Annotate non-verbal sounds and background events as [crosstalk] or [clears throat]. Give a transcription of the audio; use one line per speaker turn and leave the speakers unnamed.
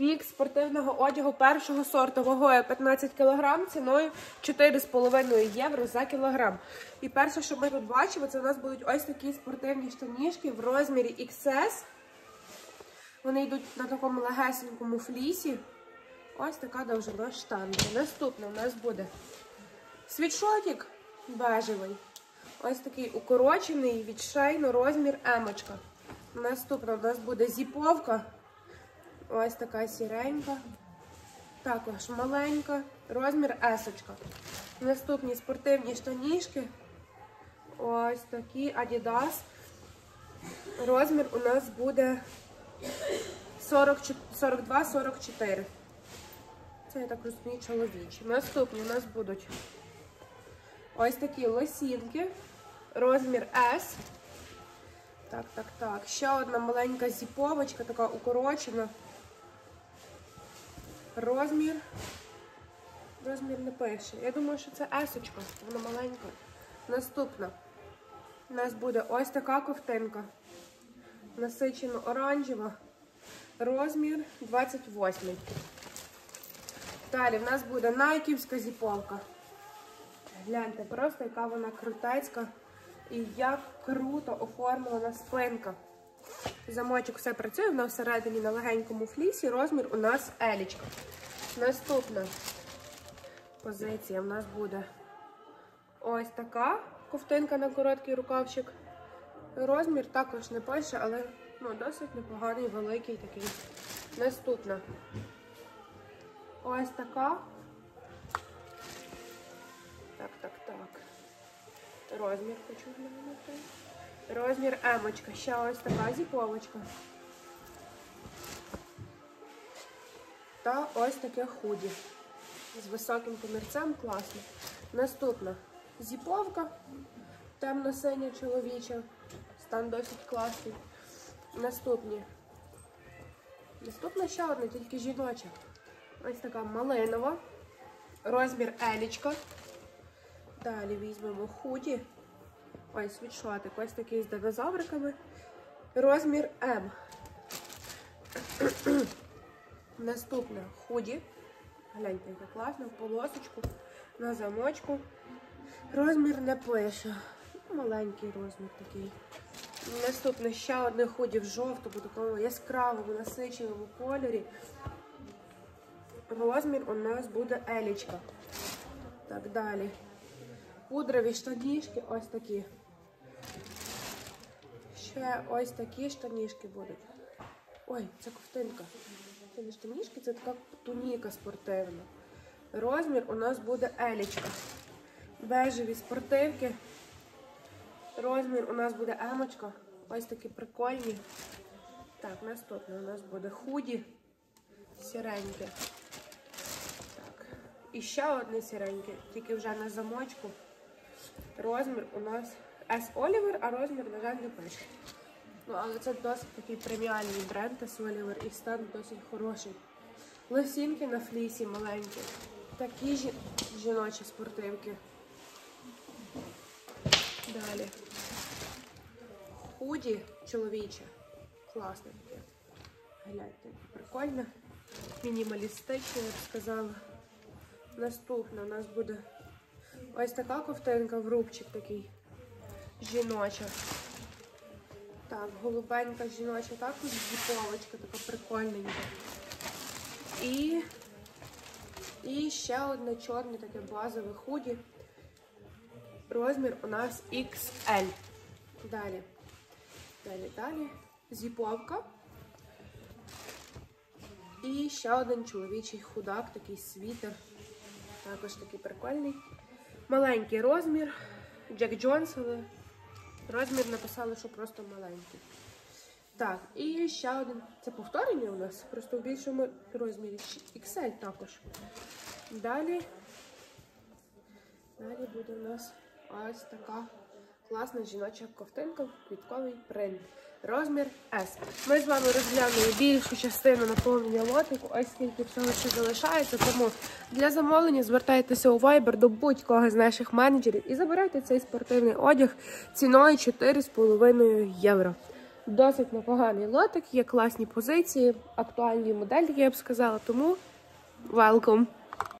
вік спортивного одягу першого сорту вагою 15 кг, ціною 4,5 євро за кілограм. І перше, що ми тут бачимо, це у нас будуть ось такі спортивні штанішки в розмірі XS. Вони йдуть на такому легесенькому флісі. Ось така довжина штанги. Наступне у нас буде світшотик бежевий. Ось такий укорочений від шейну розмір емочка. Наступна у нас буде зіповка. Ось така сіренька. Також маленька. Розмір есочка. Наступні спортивні штанішки. Ось такі Adidas. Розмір у нас буде 42-44. Це, я так розумію, чоловічі. Наступні у нас будуть ось такі лосінки. Розмір S. Так, так, так. Ще одна маленька зіповочка, така укорочена. Розмір. Розмір не пише. Я думаю, що це есочка, вона маленька. Наступна. У нас буде ось така ковтинка. Насичено оранжева. Розмір 28. Далі в нас буде найківська зіповка. Гляньте, просто яка вона крутецька. І як круто оформлена спинка. Замочок все працює, вона всередині на легенькому флісі. Розмір у нас елічка. Наступна позиція в нас буде ось така ковтинка на короткий рукавчик. Розмір також не пише, але ну, досить непоганий, великий такий. Наступна. Ось така. Так, так, так. Розмір хочу глянути. Розмір емочка. Ще ось така зіповочка. Та ось таке худі. З високим комірцем класно. Наступна зіповка. Темно-синя чоловіча. Стан досить класний. Наступні. Наступна ще одна, тільки жіноча. Ось така малинова. Розмір елічка. Далі візьмемо худі. Ось світшотик. Ось такий з динозавриками. Розмір М. [clears throat] Наступне худі. Гляньте, яке класно, в полосочку, на замочку. Розмір не пише. Маленький розмір такий. Наступне ще одне худі в жовтому, такому яскравому, насиченому кольорі. Розмір у нас буде елічка. Так, далі. Пудрові штанішки ось такі. Ще ось такі штанішки будуть. Ой, це ковтинка. Це не штанішки, це така туніка спортивна. Розмір у нас буде елічка. Бежеві спортивки. Розмір у нас буде емочка. Ось такі прикольні. Так, наступне у нас буде худі. Сіреньке. Так. І ще одне сіреньке, тільки вже на замочку. Розмір у нас S Oliver, а розмір, на жаль, не пише. Ну, але це досить такий преміальний бренд S Oliver і стан досить хороший. Лосінки на флісі маленькі. Такі жі... жіночі спортивки. Далі. Худі чоловіче. Класне таке. Гляньте, прикольне. Мінімалістичне, я б сказала. Наступна у нас буде ось така ковтинка в рубчик такий. Жіноча. Так, голубенька жіноча, також зіповочка, така прикольненька. І і ще одне чорне таке базове худі. Розмір у нас XL. Далі. Далі, далі. Зіповка. І ще один чоловічий худак, такий світер. Також такий прикольний. Маленький розмір. Джек Джонс, але розмір написали, що просто маленький. Так, і ще один. Це повторення у нас, просто в більшому розмірі. XL також. Далі. Далі буде у нас ось така класна жіноча ковтинка, квітковий принт. Розмір S. Ми з вами розглянули більшу частину наповнення лотику, ось скільки всього ще залишається. Тому для замовлення звертайтеся у Viber до будь-кого з наших менеджерів і забирайте цей спортивний одяг ціною 4,5 євро. Досить непоганий лотик, є класні позиції, актуальні модельки, я б сказала, тому welcome.